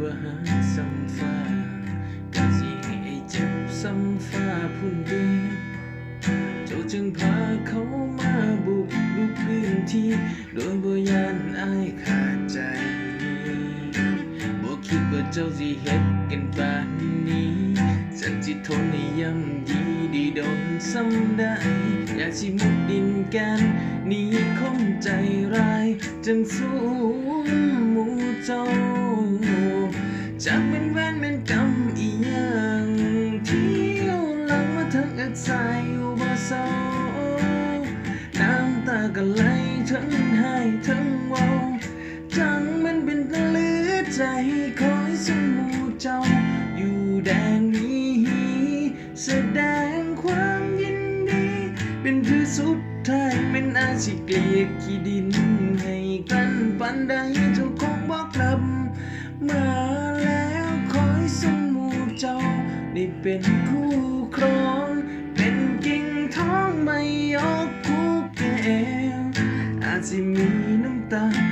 ว่าหาซ้ำฟ้ากะสิให้ไอ้เจ็บซ้ำฟ้าพุ่นดีเจ้าจึงพาเขามาบุกลุกพื้นที่ โดยบ่ยานอายขาดใจบ่คิดว่าเจ้าสิเฮ็ดกันปานนี้ฉันสิทนให้ย่ำยีดีโดนซ้ำได้อยากสิมุดดินกันหนีคงใจร้ายจังสู้หมู่เจ้า จักเป็นแว่นเป็นกรรมอีหยังที่เอาหลังมาทั้งอักสายอยู่บ่เศร้าน้ำตาก็ไหลทั้งให้ทั้งเว้าจังมันเป็นตะลือใจคอยสมูเจ้า อยู่แดงนี้แสดงความยินดี เป็นคือสุดท้ายเป็นอาชีเกลียกขี้ดินให้กันปันใดเจ้าคงบอกกลับมา ได้เป็นคู่ครอง เป็นกิ่งท้องไม่ยกคู่แก้วอาจจะมีน้ำตา